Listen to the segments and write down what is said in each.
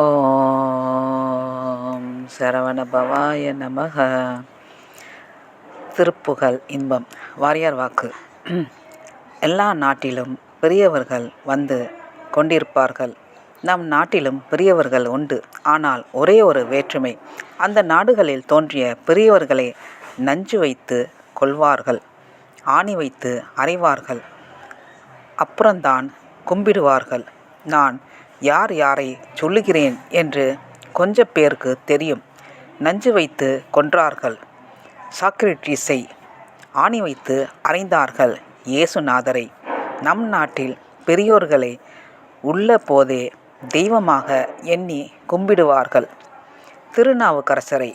ஓம் சரவணபவாய நமக திருப்புகழ் இன்பம் வாரியார் வாக்கு. எல்லா நாட்டிலும் பெரியவர்கள் வந்து கொண்டிருப்பார்கள். நம் நாட்டிலும் பெரியவர்கள் உண்டு. ஆனால் ஒரே ஒரு வேற்றுமை அந்த நாடுகளில் தோன்றிய பெரியவர்களை நஞ்சு வைத்து கொள்வார்கள் ஆணி வைத்து அறைவார்கள் அப்புறம்தான் கும்பிடுவார்கள். நான் யார் யாரை சொல்லுகிறேன் என்று கொஞ்ச பேருக்கு தெரியும். நஞ்சு வைத்து கொன்றார்கள். சாக்ரட்டிஸை ஆணி வைத்து அறைந்தார்கள் இயேசுநாதரை. நம் நாட்டில் பெரியோர்களை உள்ள போதே தெய்வமாக எண்ணி கும்பிடுவார்கள். திருநாவுக்கரசரை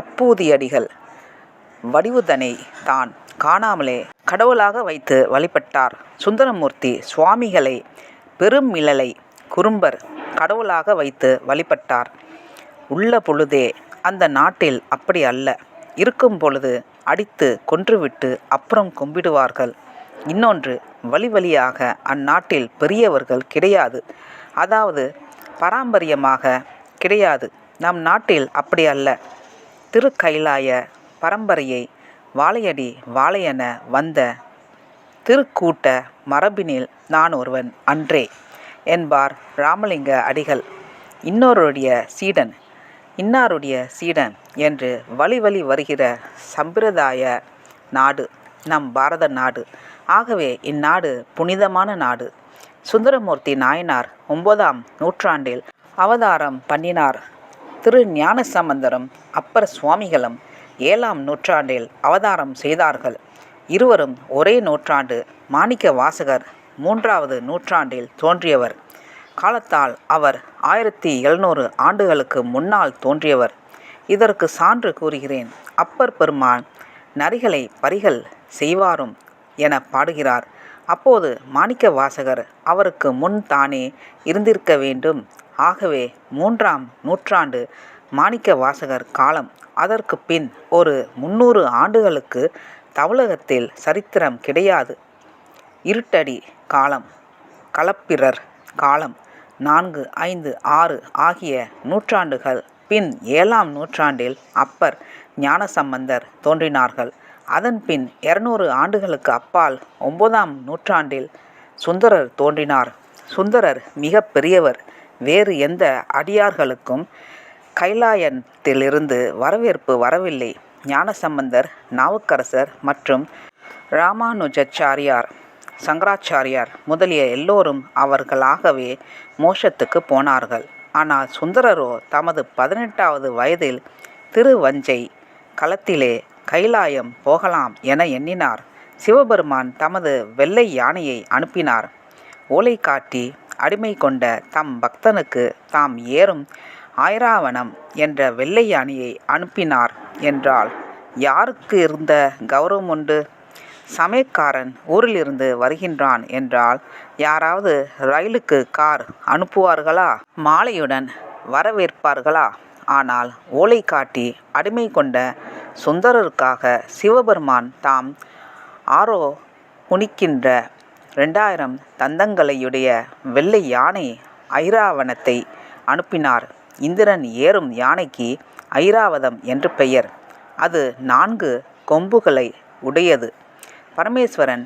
அப்பூதியடிகள் வடிவுதனை தான் காணாமலே கடவுளாக வைத்து வழிபட்டார். சுந்தரமூர்த்தி சுவாமிகளை பெருமிழலை குறும்பர் கடவுளாக வைத்து வழிபட்டார். உள்ள பொழுதே அந்த நாட்டில் அப்படி அல்ல. இருக்கும் பொழுது அடித்து கொன்றுவிட்டு அப்புறம் கும்பிடுவார்கள். இன்னொன்று வழி வழியாக அந்நாட்டில் பெரியவர்கள் கிடையாது. அதாவது பாரம்பரியமாக கிடையாது. நம் நாட்டில் அப்படி அல்ல. திருக்கைலாய பரம்பரையை வாழையடி வாழையென வந்த திருக்கூட்ட மரபினில் நான் ஒருவன் அன்றே. என்பார் ராமலிங்க அடிகள். இன்னொருடைய சீடன் இன்னாருடைய சீடன் என்று வழி வழி வருகிற சம்பிரதாய நாடு நம் பாரத நாடு. ஆகவே இந்நாடு புனிதமான நாடு. சுந்தரமூர்த்தி நாயனார் ஒன்பதாம் நூற்றாண்டில் அவதாரம் பண்ணினார். திரு ஞானசம்பந்தரும் அப்பர் சுவாமிகளும் ஏழாம் நூற்றாண்டில் அவதாரம் செய்தார்கள். இருவரும் ஒரே நூற்றாண்டு மாணிக்க வாசகர் மூன்றாவது நூற்றாண்டில் தோன்றியவர். காலத்தால் அவர் ஆயிரத்தி எழுநூறு ஆண்டுகளுக்கு முன்னால் தோன்றியவர். இதற்கு சான்று கூறுகிறேன். அப்பர் பெருமான் நரிகளை பரிகள் செய்வாரும் என பாடுகிறார். அப்போது மாணிக்க வாசகர் அவருக்கு முன் தானே இருந்திருக்க வேண்டும். ஆகவே மூன்றாம் நூற்றாண்டு மாணிக்க வாசகர் காலம். அதற்கு பின் ஒரு முன்னூறு ஆண்டுகளுக்கு தமிழகத்தில் சரித்திரம் கிடையாது. இருட்டடி காலம் களப்பிரர் காலம். நான்கு ஐந்து ஆறு ஆகிய நூற்றாண்டுகள். பின் ஏழாம் நூற்றாண்டில் அப்பர் ஞானசம்பந்தர் தோன்றினார்கள். அதன் பின் இருநூறு ஆண்டுகளுக்கு அப்பால் ஒன்பதாம் நூற்றாண்டில் சுந்தரர் தோன்றினார். சுந்தரர் மிக பெரியவர். வேறு எந்த அடியார்களுக்கும் கைலாயத்திலிருந்து வரவேற்பு வரவில்லை. ஞானசம்பந்தர் நாவுக்கரசர் மற்றும் ராமானுஜாச்சாரியார் சங்கராச்சாரியார் முதலிய எல்லோரும் அவர்களாகவே மோஷத்துக்கு போனார்கள். ஆனால் சுந்தரரோ தமது பதினெட்டாவது வயதில் திருவஞ்சை களத்திலே கைலாயம் போகலாம் என எண்ணினார். சிவபெருமான் தமது வெள்ளை யானையை அனுப்பினார். ஓலை காட்டி அடிமை கொண்ட தம் பக்தனுக்கு தாம் ஏறும் ஆயிராவணம் என்ற வெள்ளை யானையை அனுப்பினார் என்றால் யாருக்கு இருந்த கௌரவம் உண்டு? சமயக்காரன் ஊரிலிருந்து வருகின்றான் என்றால் யாராவது ரயிலுக்கு கார் அனுப்புவார்களா? மாலையுடன் வரவேற்பார்களா? ஆனால் ஓலை காட்டி அடிமை கொண்ட சுந்தரருக்காக சிவபெருமான் தாம் ஆரோ புனிக்கின்ற ரெண்டாயிரம் தந்தங்களையுடைய வெள்ளை யானை ஐராவணத்தை அனுப்பினார். இந்திரன் ஏறும் யானைக்கு ஐராவதம் என்று பெயர். அது நான்கு கொம்புகளை உடையது. பரமேஸ்வரன்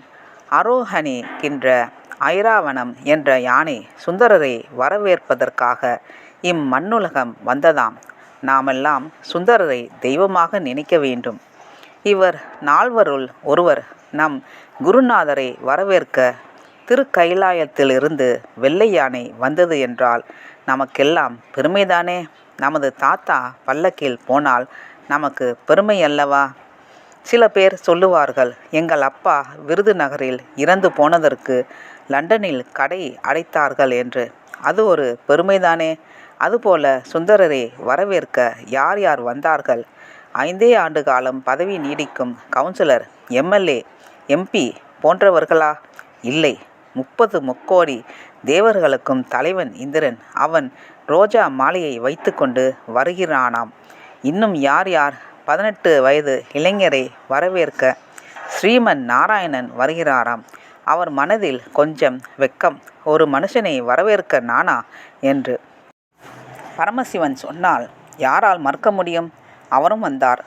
ஆரோகணிக்கின்ற ஐராவணம் என்ற யானை சுந்தரரை வரவேற்பதற்காக இம்மண்ணுலகம் வந்ததாம். நாமெல்லாம் சுந்தரரை தெய்வமாக நினைக்க வேண்டும். இவர் நால்வருள் ஒருவர் நம் குருநாதரை வரவேற்க திருக்கைலாயத்திலிருந்து வெள்ளை யானை வந்தது என்றால் நமக்கெல்லாம் பெருமைதானே? நமது தாத்தா பல்லக்கில் போனால் நமக்கு பெருமை அல்லவா? சில பேர் சொல்லுவார்கள் எங்கள் அப்பா விருதுநகரில் இறந்து போனதற்கு லண்டனில் கடை அடைத்தார்கள் என்று. அது ஒரு பெருமைதானே? அதுபோல சுந்தரரை வரவேற்க யார் யார் வந்தார்கள்? ஐந்தே ஆண்டு காலம் பதவி நீடிக்கும் கவுன்சிலர் எம்எல்ஏ எம்பி போன்றவர்களா? இல்லை. முப்பது முக்கோடி தேவர்களுக்கும் தலைவன் இந்திரன். அவன் ரோஜா மாலையை வைத்துக்கொண்டு வருகிறானாம். இன்னும் யார் யார் பதினெட்டு வயது இளைஞரை வரவேற்க ஸ்ரீமன் நாராயணன் வருகிறாராம். அவர் மனதில் கொஞ்சம் வெக்கம் ஒரு மனுஷனை வரவேற்க நானா? என்று. பரமசிவன் சொன்னால் யாரால் மறுக்க முடியும்? அவரும் வந்தார்.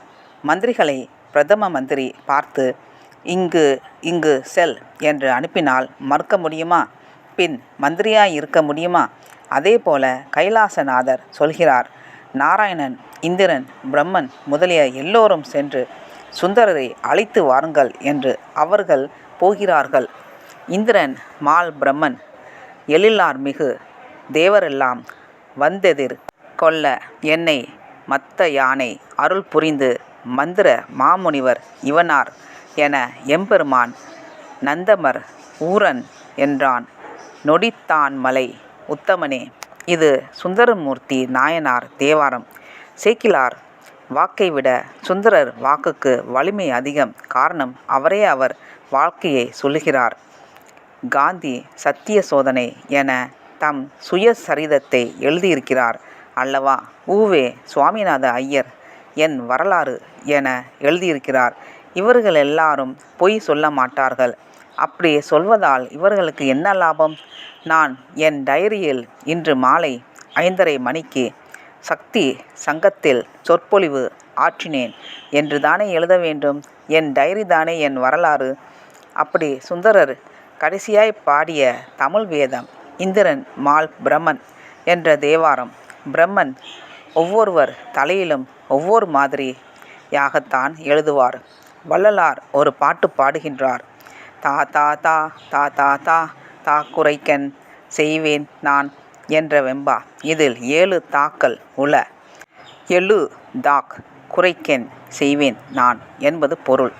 மந்திரிகளை பிரதம மந்திரி பார்த்து இங்கு இங்கு செல் என்று அனுப்பினால் மறுக்க முடியுமா? பின் மந்திரியாய் இருக்க முடியுமா? அதே போல கைலாசநாதர் சொல்கிறார் நாராயணன் இந்திரன் பிரம்மன் முதலிய எல்லோரும் சென்று சுந்தரரை அழைத்து வாருங்கள் என்று அவர்கள் போகிறார்கள். இந்திரன் மால் பிரம்மன் எழிலார் மிகு தேவரெல்லாம் வந்தெதிர் கொல்ல என்னை மத்த யானை அருள் புரிந்து மந்திர மாமுனிவர் இவனார் என எம்பெருமான் நந்தமர் ஊரன் என்றான். நொடித்தான் மலை உத்தமனே. இது சுந்தரமூர்த்தி நாயனார் தேவாரம். சேக்கிலார் வாக்கை விட சுந்தரர் வாக்குக்கு வலிமை அதிகம். காரணம் அவரே அவர் வாழ்க்கையை சொல்லுகிறார். காந்தி சத்திய சோதனை என தம் சுயசரிதத்தை எழுதியிருக்கிறார். அல்லவா ஊவே சுவாமிநாத ஐயர் என் வரலாறு என எழுதியிருக்கிறார். இவர்கள் எல்லாரும் பொய் சொல்ல மாட்டார்கள். அப்படி சொல்வதால் இவர்களுக்கு என்ன லாபம்? நான் என் டைரியில் இன்று மாலை ஐந்தரை மணிக்கு சக்தி சங்கத்தில் சொற்பொழிவு ஆற்றினேன். என்று தானே எழுத வேண்டும்? என் டைரி தானே என் வரலாறு? அப்படி சுந்தரர் கடைசியாய் பாடிய தமிழ் வேதம் இந்திரன் மால் பிரம்மன் என்ற தேவாரம் பிரம்மன் ஒவ்வொருவர் தலையிலும் ஒவ்வொரு மாதிரியாகத்தான் எழுதுவார். வள்ளலார் ஒரு பாட்டு பாடுகின்றார். தா தா தா தா தா தா தாக்குரைக்கன் செய்வேன் நான் என்ற வெம்பா. இதில் ஏழு தாக்கள் உள. எழு தாக் குறைக்கன் செய்வேன் நான் என்பது பொருள்.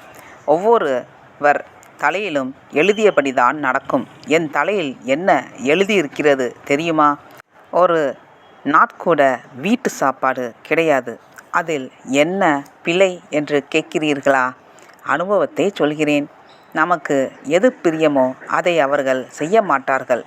ஒவ்வொருவர் தலையிலும் எழுதியபடிதான் நடக்கும். என் தலையில் என்ன எழுதியிருக்கிறது தெரியுமா? ஒரு நாட்கூட வீட்டு சாப்பாடு கிடையாது. அதில் என்ன பிழை என்று கேட்கிறீர்களா? அனுபவத்தை சொல்கிறேன். நமக்கு எது பிரியமோ அதை அவர்கள் செய்ய மாட்டார்கள்.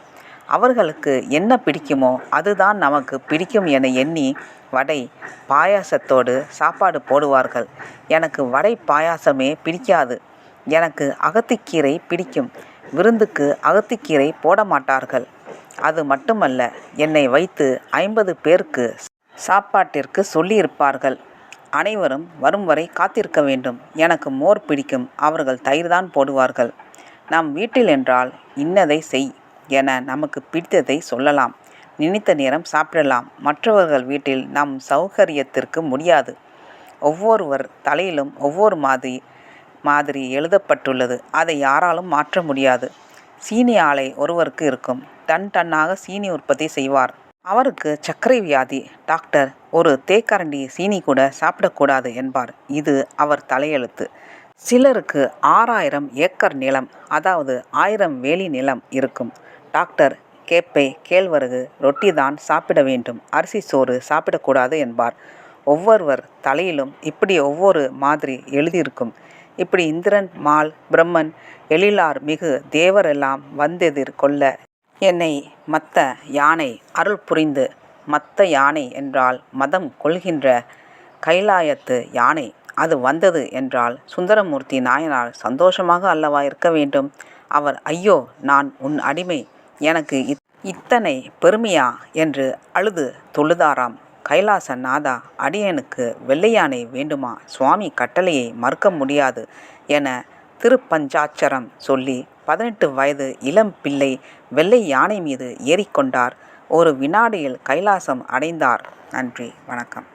அவர்களுக்கு என்ன பிடிக்குமோ அதுதான் நமக்கு பிடிக்கும் என எண்ணி வடை பாயாசத்தோடு சாப்பாடு போடுவார்கள். எனக்கு வடை பாயாசமே பிடிக்காது. எனக்கு அகத்திக்கீரை பிடிக்கும். விருந்துக்கு அகத்திக்கீரை போட மாட்டார்கள். அது மட்டுமல்ல என்னை வைத்து ஐம்பது பேருக்கு சாப்பாட்டிற்கு சொல்லியிருப்பார்கள். அனைவரும் வரும் வரை காத்திருக்க வேண்டும். எனக்கு மோர் பிடிக்கும். அவர்கள் தயிர்தான் போடுவார்கள். நம் வீட்டில் என்றால் இன்னதை செய் என நமக்கு பிடித்ததை சொல்லலாம். நினைத்த நேரம் சாப்பிடலாம். மற்றவர்கள் வீட்டில் நம் சௌகரியத்திற்கு முடியாது. ஒவ்வொருவர் தலையிலும் ஒவ்வொரு மாதிரி மாதிரி எழுதப்பட்டுள்ளது. அதை யாராலும் மாற்ற முடியாது. சீனி ஆலை ஒருவருக்கு இருக்கும். டன் டன்னாக சீனி உற்பத்தி செய்வார். அவருக்கு சர்க்கரை வியாதி. டாக்டர் ஒரு தேக்கரண்டி சீனி கூட சாப்பிடக்கூடாது என்பார். இது அவர் தலையெழுத்து. சிலருக்கு ஆறாயிரம் ஏக்கர் நிலம் அதாவது ஆயிரம் வேலி நிலம் இருக்கும். டாக்டர் கேப்பை கேழ்வரகு ரொட்டி தான் சாப்பிட வேண்டும். அரிசி சோறு சாப்பிடக்கூடாது என்பார். ஒவ்வொருவர் தலையிலும் இப்படி ஒவ்வொரு மாதிரி எழுதியிருக்கும். இப்படி இந்திரன் மால் பிரம்மன் எழிலார் மிகு தேவரெல்லாம் வந்தெதிர் கொள்ள என்னை மத்த யானை அருள் புரிந்து மத்த யானை என்றால் மதம் கொள்கின்ற கைலாயத்து யானை. அது வந்தது என்றால் சுந்தரமூர்த்தி நாயனார் சந்தோஷமாக அல்லவா இருக்க வேண்டும்? அவர் ஐயோ நான் உன் அடிமை. எனக்கு இத்தனை பெருமையா என்று அழுது தொழுதாராம். கைலாச நாதா அடியனுக்கு வெள்ளையானை வேண்டுமா? சுவாமி கட்டளையை மறுக்க முடியாது என திருப்பஞ்சாட்சரம் சொல்லி பதினெட்டு வயது இளம் பிள்ளை வெள்ளை யானை மீது ஏறிக்கொண்டார். ஒரு வினாடியில் கைலாசம் அடைந்தார். நன்றி. வணக்கம்.